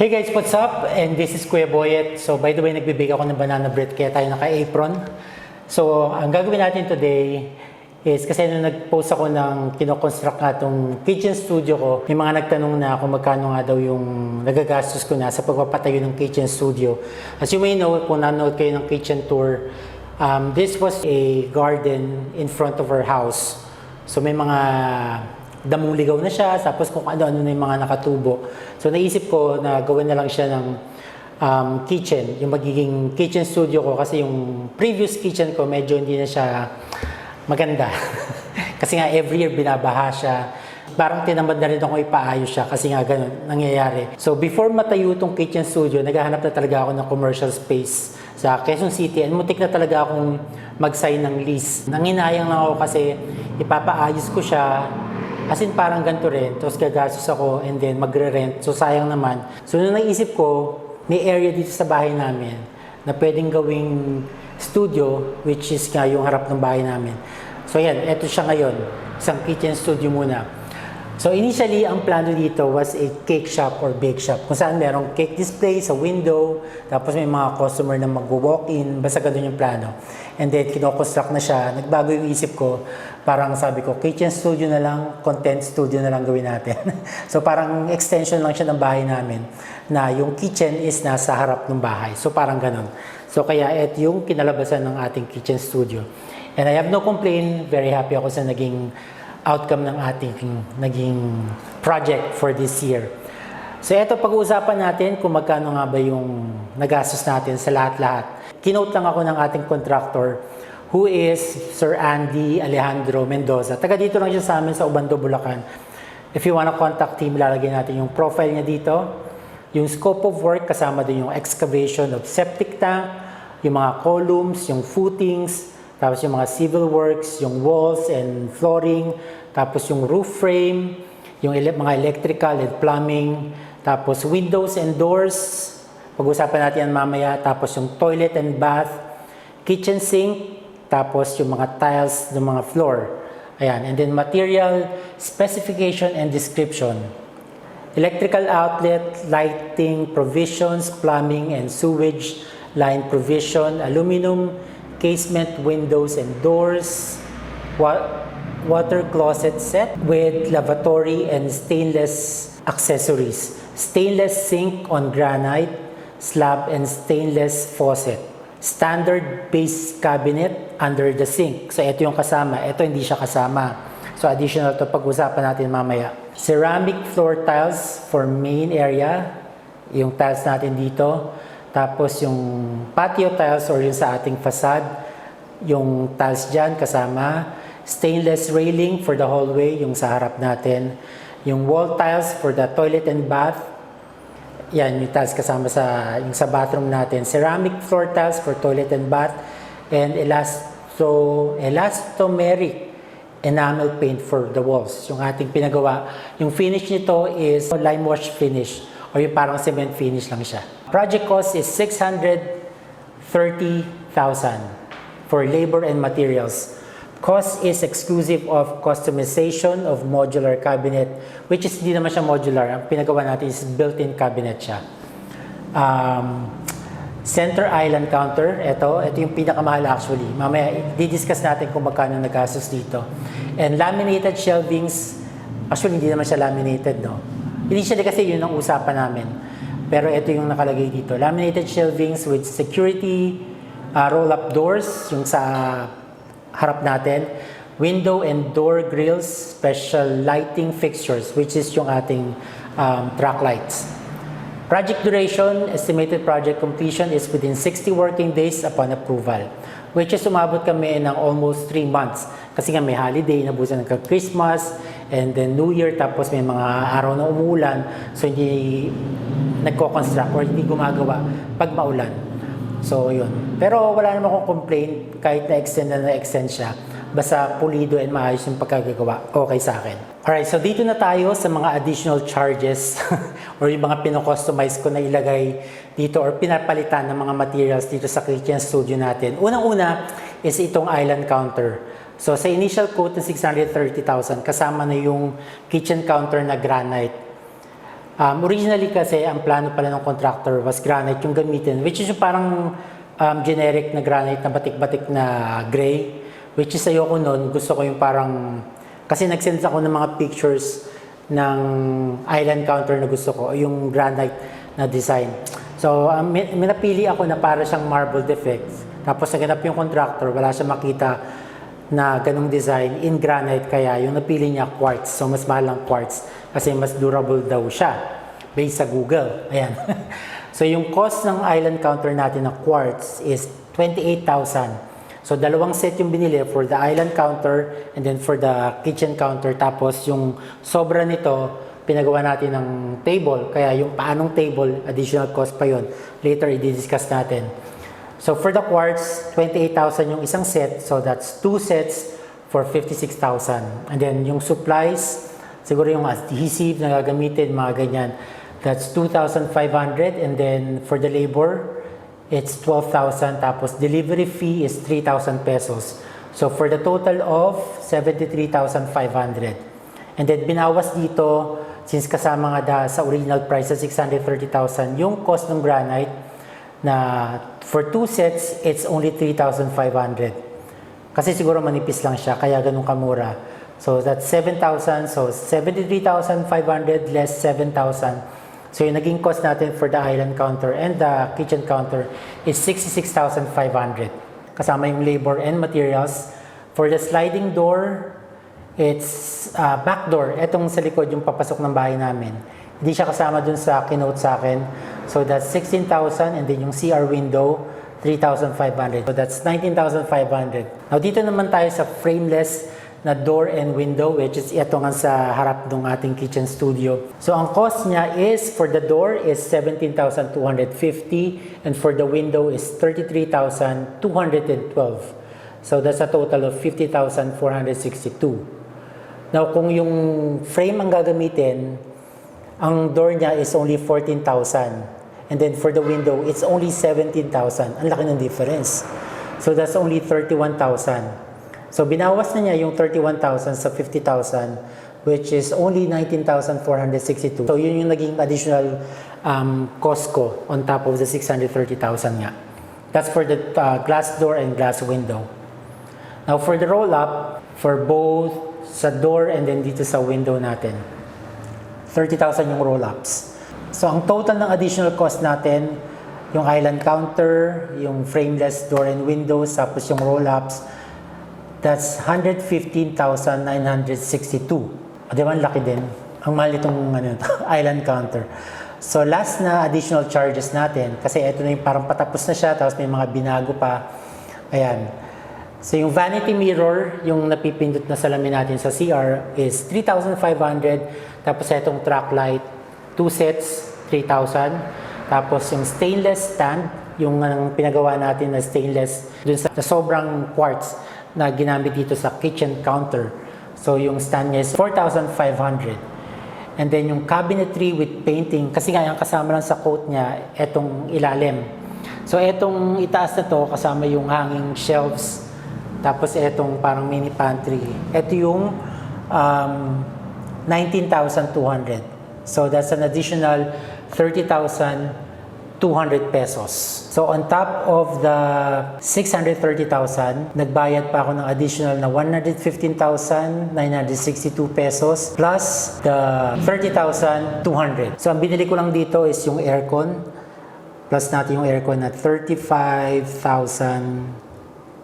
Hey guys, what's up? And this is Kuya Boyet. So by the way, nagbibigay ako ng banana bread kaya tayo naka-apron. So ang gagawin natin today is kasi nung nag-post ako ng kinoconstruct nga itong kitchen studio ko, may mga nagtanong na kung magkano nga daw yung nagagastos ko na sa pagpapatayo ng kitchen studio. As you may know, kung nanood kayo ng kitchen tour, um, this was a garden in front of our house. So may mga damong ligaw na siya, tapos kung ano-ano na yung mga nakatubo. So naisip ko na gawin na lang siya ng um, kitchen, yung magiging kitchen studio ko kasi yung previous kitchen ko medyo hindi na siya maganda. kasi nga every year binabaha siya. Parang tinamad na rin ako ipaayos siya kasi nga ganun nangyayari. So before matayo itong kitchen studio, naghahanap na talaga ako ng commercial space sa Quezon City and mutik na talaga akong mag-sign ng lease. Nanginayang lang ako kasi ipapaayos ko siya As in parang ganito rin, tapos gagastos ako and then magre-rent. So sayang naman. So nung naisip ko, may area dito sa bahay namin na pwedeng gawing studio which is nga yung harap ng bahay namin. So yan, eto siya ngayon. Isang kitchen studio muna. So initially, ang plano dito was a cake shop or bake shop. Kung saan merong cake display sa window, tapos may mga customer na mag-walk-in, basta ganun yung plano. And then, kinoconstruct na siya. Nagbago yung isip ko. Parang sabi ko, kitchen studio na lang, content studio na lang gawin natin. so parang extension lang siya ng bahay namin na yung kitchen is nasa harap ng bahay. So parang ganun. So kaya ito yung kinalabasan ng ating kitchen studio. And I have no complaint. Very happy ako sa naging outcome ng ating naging project for this year. So ito pag-uusapan natin kung magkano nga ba yung nagastos natin sa lahat-lahat. Kinote lang ako ng ating contractor who is Sir Andy Alejandro Mendoza. Taga dito lang siya sa amin sa Ubando, Bulacan. If you wanna contact him, lalagyan natin yung profile niya dito. Yung scope of work, kasama din yung excavation of septic tank, yung mga columns, yung footings, tapos yung mga civil works, yung walls and flooring, tapos yung roof frame, yung ele- mga electrical and plumbing, tapos windows and doors, pag-usapan natin yan mamaya, tapos yung toilet and bath, kitchen sink, tapos yung mga tiles ng mga floor. Ayan, and then material specification and description. Electrical outlet, lighting, provisions, plumbing and sewage line provision, aluminum, casement windows and doors, wa- water closet set with lavatory and stainless accessories, stainless sink on granite, slab and stainless faucet, standard base cabinet under the sink. So ito yung kasama, ito hindi siya kasama. So additional to pag-usapan natin mamaya. Ceramic floor tiles for main area, yung tiles natin dito. Tapos yung patio tiles or yung sa ating facade, yung tiles dyan kasama. Stainless railing for the hallway, yung sa harap natin. Yung wall tiles for the toilet and bath. Yan, yung tiles kasama sa, yung sa bathroom natin. Ceramic floor tiles for toilet and bath. And elasto, elastomeric enamel paint for the walls. Yung ating pinagawa. Yung finish nito is lime wash finish or yung parang cement finish lang siya. Project cost is 630,000 for labor and materials. Cost is exclusive of customization of modular cabinet, which is hindi naman siya modular. Ang pinagawa natin is built-in cabinet siya. Um, center island counter, ito, ito yung pinakamahal actually. Mamaya, di-discuss natin kung magkano nagastos dito. And laminated shelvings, actually hindi naman siya laminated, no? Initially kasi yun ang usapan namin. Pero ito yung nakalagay dito. Laminated shelvings with security uh, roll-up doors, yung sa harap natin. Window and door grills, special lighting fixtures, which is yung ating um, track lights. Project duration, estimated project completion is within 60 working days upon approval. Which is umabot kami ng almost 3 months. Kasi nga may holiday, nabusan ng Christmas, and then New Year, tapos may mga araw na umulan. So hindi nagko-construct or hindi gumagawa pag maulan. So yun. Pero wala naman akong complaint kahit na-extend na na-extend siya. Basta pulido and maayos yung pagkagagawa. Okay sa akin. Alright, so dito na tayo sa mga additional charges or yung mga pino-customize ko na ilagay dito or pinapalitan ng mga materials dito sa kitchen studio natin. Unang-una is itong island counter. So sa initial quote ng 630,000, kasama na yung kitchen counter na granite. Um, originally kasi, ang plano pala ng contractor was granite yung gamitin, which is yung parang um, generic na granite na batik-batik na gray. Which is ayoko nun, gusto ko yung parang, kasi nag-send ako ng mga pictures ng island counter na gusto ko, yung granite na design. So, um, may, may napili ako na para siyang marble defects. Tapos naganap yung contractor, wala siya makita na ganong design in granite kaya yung napili niya quartz. So mas mahal ang quartz kasi mas durable daw siya based sa Google. Ayan. so yung cost ng island counter natin na quartz is 28,000. So dalawang set yung binili for the island counter and then for the kitchen counter. Tapos yung sobra nito, pinagawa natin ng table. Kaya yung paanong table, additional cost pa yon Later, i-discuss natin. So for the quartz, 28,000 yung isang set. So that's two sets for 56,000. And then yung supplies, siguro yung adhesive na gagamitin, mga ganyan. That's 2,500. And then for the labor, it's 12,000. Tapos delivery fee is 3,000 pesos. So for the total of 73,500. And then binawas dito, since kasama nga da, sa original price sa 630,000, yung cost ng granite na for two sets, it's only 3,500. Kasi siguro manipis lang siya, kaya ganun kamura. So that's 7,000. So 73,500 less 7,000. So yung naging cost natin for the island counter and the kitchen counter is 66,500. Kasama yung labor and materials. For the sliding door, it's uh, back door. Etong sa likod yung papasok ng bahay namin. Hindi siya kasama dun sa kinote sa akin. So that's 16,000 and then yung CR window, 3,500. So that's 19,500. Now dito naman tayo sa frameless na door and window which is ito nga sa harap ng ating kitchen studio. So ang cost niya is for the door is 17,250 and for the window is 33,212. So that's a total of 50,462. Now kung yung frame ang gagamitin, ang door niya is only 14,000. And then for the window, it's only 17,000. Ang laki ng difference. So that's only 31,000. So binawas na niya yung 31,000 sa 50,000 which is only 19,462. So yun yung naging additional um, cost ko on top of the 630,000 nga. That's for the uh, glass door and glass window. Now for the roll-up, for both sa door and then dito sa window natin, 30,000 yung roll-ups. So ang total ng additional cost natin, yung island counter, yung frameless door and windows, tapos yung roll-ups, that's 115,962. O, di ba, laki din. Ang mahal itong ano, island counter. So last na additional charges natin, kasi ito na yung parang patapos na siya, tapos may mga binago pa. Ayan. So yung vanity mirror, yung napipindot na salamin natin sa CR is 3,500. Tapos itong track light, two sets, 3,000. Tapos yung stainless stand, yung ang pinagawa natin na stainless dun sa, sa sobrang quartz na ginamit dito sa kitchen counter. So yung stand niya is 4,500. And then yung cabinetry with painting, kasi nga yung kasama lang sa coat niya, etong ilalim. So etong itaas na to, kasama yung hanging shelves, tapos etong parang mini pantry. Ito yung um, 19,200. So that's an additional 30,200 pesos. So on top of the 630,000, nagbayad pa ako ng additional na 115,962 pesos plus the 30,200. So ang binili ko lang dito is yung aircon plus natin yung aircon na 35,000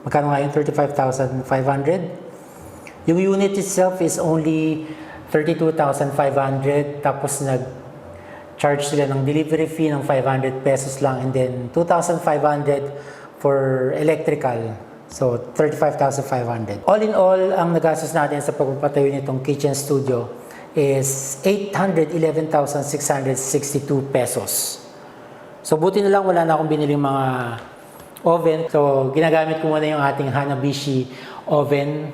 Magkano nga yun? 35,500. Yung unit itself is only 32,500 tapos nag-charge sila ng delivery fee ng 500 pesos lang and then 2,500 for electrical. So, 35,500. All in all, ang nagastos natin sa pagpapatayo nitong kitchen studio is 811,662 pesos. So, buti na lang wala na akong binili mga oven. So, ginagamit ko muna yung ating Hanabishi oven.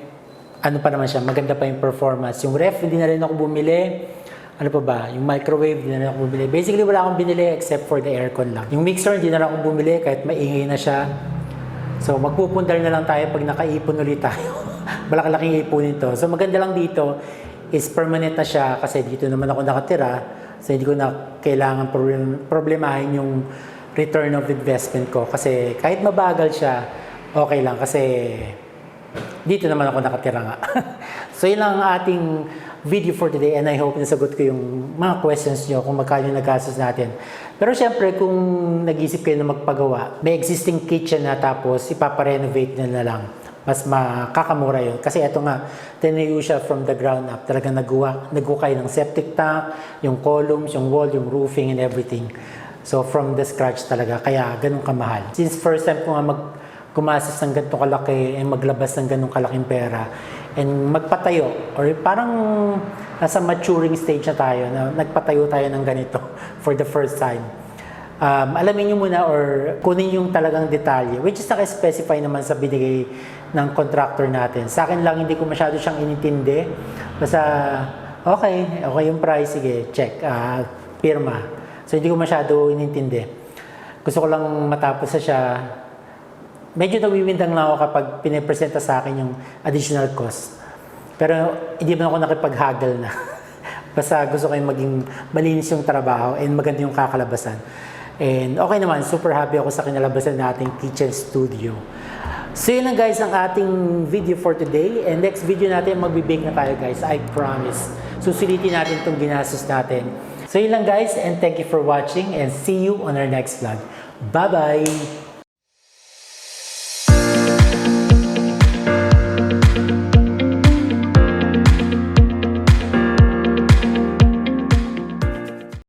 Ano pa naman siya, maganda pa yung performance. Yung ref, hindi na rin ako bumili. Ano pa ba? Yung microwave, hindi na rin ako bumili. Basically, wala akong binili except for the aircon lang. Yung mixer, hindi na rin ako bumili kahit maingay na siya. So, magpupundar na lang tayo pag nakaipon ulit tayo. Malaki-laking ipunin to. So, maganda lang dito is permanent na siya kasi dito naman ako nakatira. So hindi ko na kailangan problem, problemahin yung return of investment ko kasi kahit mabagal siya, okay lang kasi dito naman ako nakatira nga. so yun lang ang ating video for today and I hope nasagot ko yung mga questions nyo kung magkano yung nagastos natin. Pero syempre kung nag-isip kayo na magpagawa, may existing kitchen na tapos ipaparenovate nyo na lang. Mas makakamura yun. Kasi ito nga, tinayo siya from the ground up. Talagang nagawa, nagawa ng septic tank, yung columns, yung wall, yung roofing and everything. So from the scratch talaga, kaya ganun kamahal. Since first time ko nga mag gumastos ng ganito kalaki and maglabas ng ganong kalaking pera and magpatayo or parang nasa maturing stage na tayo na nagpatayo tayo ng ganito for the first time. Um, alamin nyo muna or kunin yung talagang detalye which is naka-specify naman sa binigay ng contractor natin. Sa akin lang hindi ko masyado siyang inintindi. Basta okay, okay yung price, sige, check, ah, pirma. So hindi ko masyado inintindi. Gusto ko lang matapos na siya medyo nawiwindang lang ako kapag pinipresenta sa akin yung additional cost. Pero hindi man ako nakipag-haggle na. Basta gusto ko yung maging malinis yung trabaho and maganda yung kakalabasan. And okay naman, super happy ako sa kinalabasan nating kitchen studio. So yun lang guys ang ating video for today. And next video natin, magbibake na tayo guys. I promise. Susulitin natin itong ginastos natin. So yun lang guys and thank you for watching and see you on our next vlog. Bye-bye!